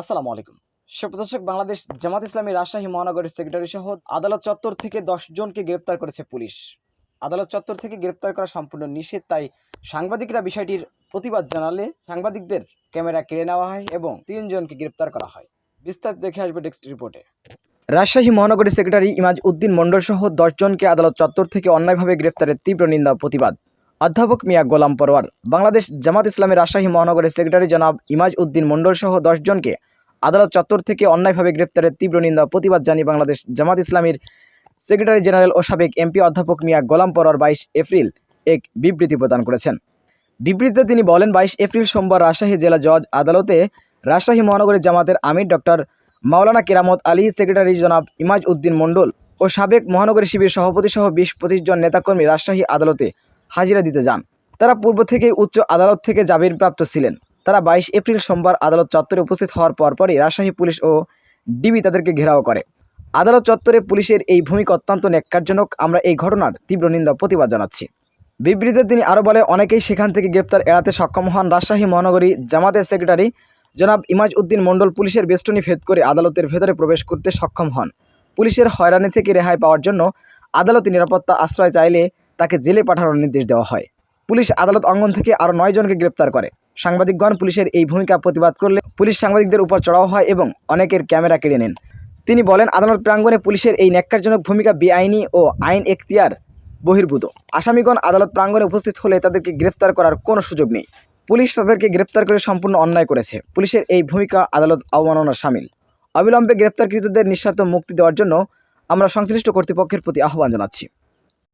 আসসালামু আলাইকুম। সুপ্রদর্শক বাংলাদেশ জামাত ইসলামী রাজশাহী মহানগরের সেক্রেটারি সহ আদালত চত্বর থেকে জনকে গ্রেপ্তার করেছে পুলিশ। আদালত চত্বর থেকে গ্রেপ্তার করা সম্পূর্ণ নিষেধ, তাই সাংবাদিকরা বিষয়টির প্রতিবাদ জানালে সাংবাদিকদের ক্যামেরা কেড়ে নেওয়া হয় এবং তিনজনকে গ্রেপ্তার করা হয়। বিস্তারিত দেখে আসবে নেক্সট রিপোর্টে। রাজশাহী মহানগরীর সেক্রেটারি ইমাজ উদ্দিন মণ্ডল সহ দশজনকে আদালত চত্বর থেকে অন্যায়ভাবে গ্রেপ্তারের তীব্র নিন্দা প্রতিবাদ। অধ্যাপক মিয়া গোলাম পরোয়ার বাংলাদেশ জামাত ইসলামের রাজশাহী মহানগরের সেক্রেটারি জনাব ইমাজ উদ্দিন মণ্ডল সহ দশজনকে আদালত চত্বর থেকে অন্যায়ভাবে গ্রেপ্তারের তীব্র নিন্দা প্রতিবাদ জানিয়ে বাংলাদেশ জামাত ইসলামীর সেক্রেটারি জেনারেল ও সাবেক এমপি অধ্যাপক মিয়া গোলাম পরোয়ার বাইশ এপ্রিল এক বিবৃতি প্রদান করেছেন। বিবৃতিতে তিনি বলেন, বাইশ এপ্রিল সোমবার রাজশাহী জেলা জজ আদালতে রাজশাহী মহানগরী জামাতের আমির ডক্টর মাওলানা কেরামত আলী, সেক্রেটারি জনাব ইমাজ উদ্দিন মণ্ডল ও সাবেক মহানগরী শিবির সভাপতি সহ বিশ পঁচিশ জন নেতাকর্মী রাজশাহী আদালতে হাজিরা দিতে যান। তারা পূর্ব থেকেই উচ্চ আদালত থেকে জামিনপ্রাপ্ত ছিলেন। তারা বাইশ এপ্রিল সোমবার আদালত চত্বরে উপস্থিত হওয়ার পরপরই রাজশাহী পুলিশ ও ডিবি তাদেরকে ঘেরাও করে। আদালত চত্বরে পুলিশের এই ভূমিকা অত্যন্ত ন্যাক্কারজনক। আমরা এই ঘটনার তীব্র নিন্দা প্রতিবাদ জানাচ্ছি। বিবৃতিতে তিনি আরও বলে, অনেকেই সেখান থেকে গ্রেপ্তার এড়াতে সক্ষম হন রাজশাহী মহানগরী জামাতের সেক্রেটারি জনাব ইমাজ উদ্দিন মণ্ডল পুলিশের বেষ্টনী ভেদ করে আদালতের ভেতরে প্রবেশ করতে সক্ষম হন। পুলিশের হয়রানি থেকে রেহাই পাওয়ার জন্য আদালতে নিরাপত্তা আশ্রয় চাইলে তাকে জেলে পাঠানোর নির্দেশ দেওয়া হয়। পুলিশ আদালত অঙ্গন থেকে আরও নয় জনকে গ্রেপ্তার করে। সাংবাদিকগণ পুলিশের এই ভূমিকা প্রতিবাদ করলে পুলিশ সাংবাদিকদের উপর চড়াও হয় এবং অনেকের ক্যামেরা কেড়ে নেন। তিনি বলেন, আদালত প্রাঙ্গণে পুলিশের এই ন্যাক্কারজনক ভূমিকা বেআইনি ও আইন এখতিয়ার বহির্ভূত। আসামিগণ আদালত প্রাঙ্গণে উপস্থিত হলে তাদেরকে গ্রেপ্তার করার কোনো সুযোগ নেই। পুলিশ তাদেরকে গ্রেপ্তার করে সম্পূর্ণ অন্যায় করেছে। পুলিশের এই ভূমিকা আদালত অবমাননার সামিল। অবিলম্বে গ্রেপ্তারকৃতদের নিঃস্বার্থ মুক্তি দেওয়ার জন্য আমরা সংশ্লিষ্ট কর্তৃপক্ষের প্রতি আহ্বান জানাচ্ছি।